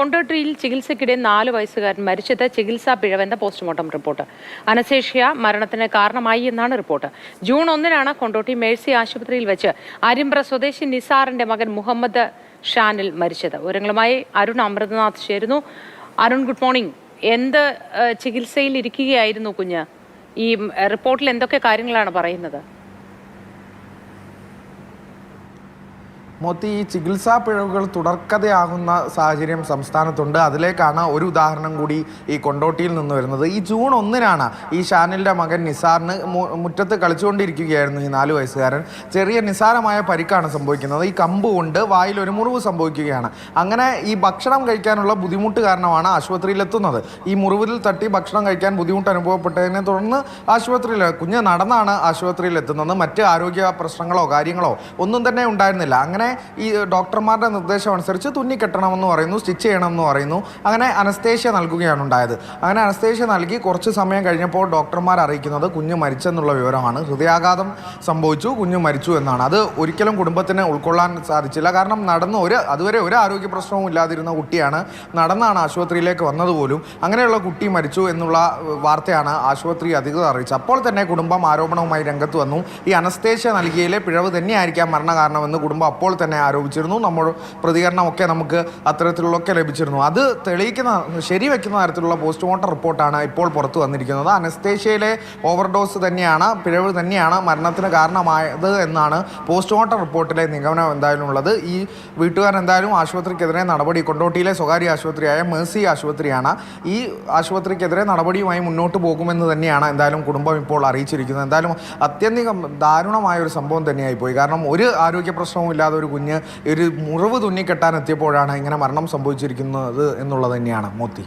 കൊണ്ടോട്ടിയിൽ ചികിത്സയ്ക്കിടെ നാല് വയസ്സുകാരൻ മരിച്ചത് ചികിത്സാ പിഴവെന്ന പോസ്റ്റ്മോർട്ടം റിപ്പോർട്ട്. അനശേഷ്യ മരണത്തിന് കാരണമായി എന്നാണ് റിപ്പോർട്ട്. ജൂൺ ഒന്നിനാണ് കൊണ്ടോട്ടി മേഴ്സി ആശുപത്രിയിൽ വെച്ച് അരിമ്പ്ര സ്വദേശി നിസാറിന്റെ മകൻ മുഹമ്മദ് ഷാനിൽ മരിച്ചത്. വിവരങ്ങളുമായി അരുൺ അമൃതനാഥ് ചേരുന്നു. Arun good morning. എന്ത് ചികിത്സയിൽ ഇരിക്കുകയായിരുന്നു കുഞ്ഞ്? ഈ റിപ്പോർട്ടിൽ എന്തൊക്കെ കാര്യങ്ങളാണ് പറയുന്നത്? മോത്തി ഈ ചികിത്സാ പിഴവുകൾ തുടർക്കഥയാകുന്ന സാഹചര്യം സംസ്ഥാനത്തുണ്ട്. അതിലേക്കാണ് ഒരു ഉദാഹരണം കൂടി ഈ കൊണ്ടോട്ടിയിൽ നിന്ന് വരുന്നത്. ഈ ജൂൺ ഒന്നിനാണ് ഈ ഷാനിലിന്റെ മകൻ നിസാറിന് മുറ്റത്ത് കളിച്ചുകൊണ്ടിരിക്കുകയായിരുന്നു ഈ നാല് വയസ്സുകാരൻ. ചെറിയ നിസാരമായ പരിക്കാണ് സംഭവിക്കുന്നത്. ഈ കമ്പ് കൊണ്ട് വായിൽ ഒരു മുറിവ് സംഭവിക്കുകയാണ്. അങ്ങനെ ഈ ഭക്ഷണം കഴിക്കാനുള്ള ബുദ്ധിമുട്ട് കാരണമാണ് ആശുപത്രിയിൽ എത്തുന്നത് ഈ മുറിവിൽ തട്ടി ഭക്ഷണം കഴിക്കാൻ ബുദ്ധിമുട്ട് അനുഭവപ്പെട്ടതിനെ തുടർന്ന് ആശുപത്രിയിൽ കുഞ്ഞ് നടന്നാണ് ആശുപത്രിയിൽ എത്തുന്നത് മറ്റ് ആരോഗ്യ പ്രശ്നങ്ങളോ കാര്യങ്ങളോ ഒന്നും തന്നെ ഉണ്ടായിരുന്നില്ല. അങ്ങനെ ഈ ഡോക്ടർമാരുടെ നിർദ്ദേശം അനുസരിച്ച് തുന്നിക്കെട്ടണമെന്ന് പറയുന്നു സ്റ്റിച്ച് ചെയ്യണമെന്ന് പറയുന്നു. അങ്ങനെ അനസ്തേഷ്യ നൽകുകയാണ് ഉണ്ടായത്. അങ്ങനെ അനസ്തേഷ്യ നൽകി കുറച്ച് സമയം കഴിഞ്ഞപ്പോൾ ഡോക്ടർമാർ അറിയിക്കുന്നത് കുഞ്ഞ് മരിച്ചെന്നുള്ള വിവരമാണ്. ഹൃദയാഘാതം സംഭവിച്ചു കുഞ്ഞ് മരിച്ചു എന്നാണ്. അത് ഒരിക്കലും കുടുംബത്തിന് ഉൾക്കൊള്ളാൻ സാധിച്ചില്ല. കാരണം നടന്ന ഒരു അതുവരെ ഒരു ആരോഗ്യ പ്രശ്നവും ഇല്ലാതിരുന്ന കുട്ടിയാണ് നടന്നാണ് ആശുപത്രിയിലേക്ക് വന്നതുപോലും. അങ്ങനെയുള്ള കുട്ടി മരിച്ചു എന്നുള്ള വാർത്തയാണ് ആശുപത്രി അധികൃതർ അറിയിച്ചത്. അപ്പോൾ തന്നെ കുടുംബം ആരോപണവുമായി രംഗത്ത് വന്നു. ഈ അനസ്തേഷ്യ നൽകിയതിലെ പിഴവ് തന്നെയായിരിക്കാം മരണകാരണമെന്ന് കുടുംബം അപ്പോൾ തന്നെ ആരോപിച്ചിരുന്നു. നമ്മൾ പ്രതികരണമൊക്കെ നമുക്ക് അത്തരത്തിലുള്ളൊക്കെ ലഭിച്ചിരുന്നു. അത് തെളിയിക്കുന്ന ശരിവെക്കുന്ന തരത്തിലുള്ള പോസ്റ്റ്മോർട്ടം റിപ്പോർട്ടാണ് ഇപ്പോൾ പുറത്തു വന്നിരിക്കുന്നത്. അനസ്തേഷ്യയിലെ ഓവർഡോസ് തന്നെയാണ് പിഴവ് തന്നെയാണ് മരണത്തിന് കാരണമായത് എന്നാണ് പോസ്റ്റ്മോർട്ടം റിപ്പോർട്ടിലെ നിഗമനം എന്തായാലും ഉള്ളത്. ഈ വീട്ടുകാരൻ എന്തായാലും ആശുപത്രിക്കെതിരെ നടപടി കൊണ്ടോട്ടിയിലെ സ്വകാര്യ ആശുപത്രിയായ മേഴ്സി ആശുപത്രിയാണ്. ഈ ആശുപത്രിക്കെതിരെ നടപടിയുമായി മുന്നോട്ട് പോകുമെന്ന് തന്നെയാണ് എന്തായാലും കുടുംബം ഇപ്പോൾ അറിയിച്ചിരിക്കുന്നത്. എന്തായാലും അത്യന്തികം ദാരുണമായ ഒരു സംഭവം തന്നെയായി പോയി കാരണം ഒരു ആരോഗ്യ പ്രശ്നവും ഇല്ലാതെ ഒരു കുഞ്ഞ് ഒരു മുറിവ് തുന്നിക്കെട്ടാൻ എത്തിയപ്പോഴാണ് ഇങ്ങനെ മരണം സംഭവിച്ചിരിക്കുന്നത് എന്നുള്ളത് തന്നെയാണ് മോത്തി.